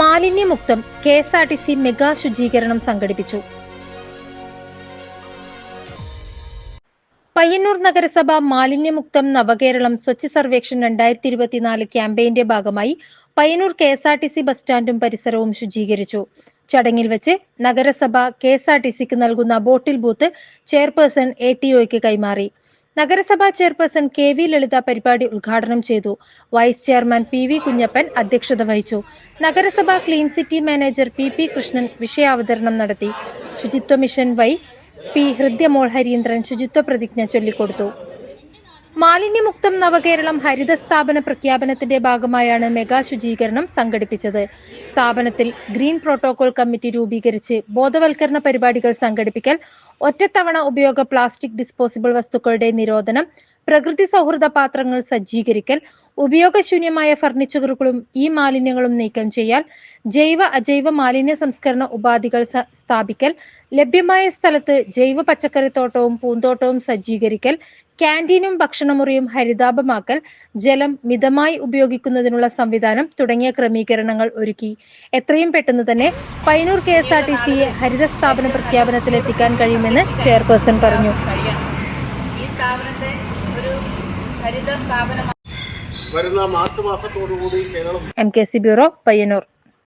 മാലിന്യമുക്തം K S R T C mega ശുചീകരണം സംഘടിപ്പിച്ചു. പയ്യന്നൂർ നഗരസഭ മാലിന്യമുക്തം നവകേരളം സ്വച്ഛ സർവേക്ഷൻ രണ്ടായിരത്തി ഇരുപത്തിനാല് ക്യാമ്പയിന്റെ ഭാഗമായി Payyanur K S R T C bus സ്റ്റാൻഡും പരിസരവും ശുചീകരിച്ചു. ചടങ്ങിൽ വെച്ച് നഗരസഭ കെ എസ് ആർ ടി സിക്ക് നൽകുന്ന bottle booth chairperson A T ഒയ്ക്ക് കൈമാറി. നഗരസഭാ ചെയർപേഴ്സൺ കെ വി ലളിത പരിപാടി ഉദ്ഘാടനം ചെയ്തു. Vice chairman P V Kunhappan അധ്യക്ഷത വഹിച്ചു. നഗരസഭാ clean city manager P P Krishnan വിഷയാവതരണം നടത്തി. ശുചിത്വ mission Y P Hridyamol Harindran ശുചിത്വ പ്രതിജ്ഞ ചൊല്ലിക്കൊടുത്തു. മാലിന്യമുക്തം നവകേരളം ഹരിത സ്ഥാപന പ്രഖ്യാപനത്തിന്റെ ഭാഗമായാണ് മെഗാ ശുചീകരണം സംഘടിപ്പിച്ചത്. സ്ഥാപനത്തിൽ ഗ്രീൻ പ്രോട്ടോകോൾ കമ്മിറ്റി രൂപീകരിച്ച് ബോധവൽക്കരണ പരിപാടികൾ സംഘടിപ്പിക്കൽ ഒറ്റത്തവണ ഉപയോഗ പ്ലാസ്റ്റിക് ഡിസ്പോസിബിൾ വസ്തുക്കളുടെ നിരോധനം പ്രകൃതി സൗഹൃദ പാത്രങ്ങൾ സജ്ജീകരിക്കൽ ഉപയോഗശൂന്യമായ ഫർണിച്ചറുകളും ഈ മാലിന്യങ്ങളും നീക്കം ചെയ്യാൻ ജൈവ അജൈവ മാലിന്യ സംസ്കരണ ഉപാധികൾ സ്ഥാപിക്കൽ ലഭ്യമായ സ്ഥലത്ത് ജൈവ പച്ചക്കറിത്തോട്ടവും പൂന്തോട്ടവും സജ്ജീകരിക്കൽ ക്യാന്റീനും ഭക്ഷണമുറിയും ഹരിതാപമാക്കൽ ജലം മിതമായി ഉപയോഗിക്കുന്നതിനുള്ള സംവിധാനം തുടങ്ങിയ ക്രമീകരണങ്ങൾ ഒരുക്കി. എത്രയും പെട്ടെന്ന് തന്നെ Payyanur K S R T സിയെ ഹരിത സ്ഥാപന പ്രഖ്യാപനത്തിലെത്തിക്കാൻ കഴിയുമെന്ന് ചെയർപേഴ്സൺ പറഞ്ഞു. ഈ സ്ഥാപനത്തെ ഒരു ഹരിത സ്ഥാപനം വരുന്ന March മാസത്തോടുകൂടി Keralam M K C bureau Payyanur.